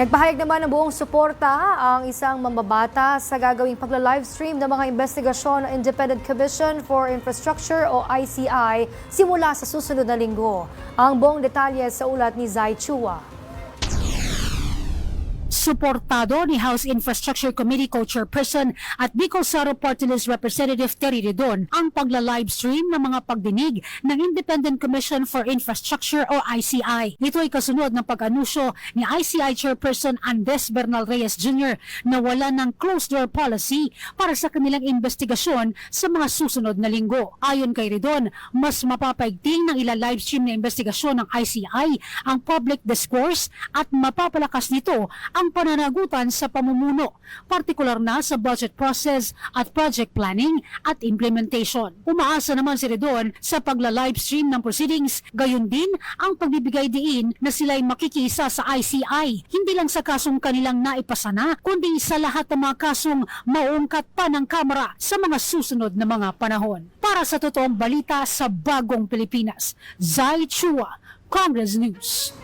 Nagpahayag naman ng buong suporta ang isang mambabata sa gagawing pagla-livestream ng mga investigasyon ng Independent Commission for Infrastructure o ICI simula sa susunod na linggo. Ang buong detalye sa ulat ni Zai Chua. Suportado ni House Infrastructure Committee Co-Chairperson at Bicol Saro Party List Representative Terry Redon ang pagla-livestream ng mga pagdinig ng Independent Commission for Infrastructure o ICI. Ito ay kasunod ng pag-anusyo ni ICI Chairperson Andes Bernal Reyes Jr. na wala ng closed-door policy para sa kanilang investigasyon sa mga susunod na linggo. Ayon kay Redon, mas mapapaigting ng ila-livestream na investigasyon ng ICI ang public discourse at mapapalakas nito ang pananagutan sa pamumuno, partikular na sa budget process at project planning at implementation. Umaasa naman si Redon sa pagla-livestream ng proceedings, gayon din ang pagbibigay diin na sila'y makikisa sa ICI, hindi lang sa kasong kanilang naipasana, kundi sa lahat ng mga kasong mauungkat pa ng Kamara sa mga susunod na mga panahon. Para sa totoong balita sa Bagong Pilipinas, Zai Chua, Congress News.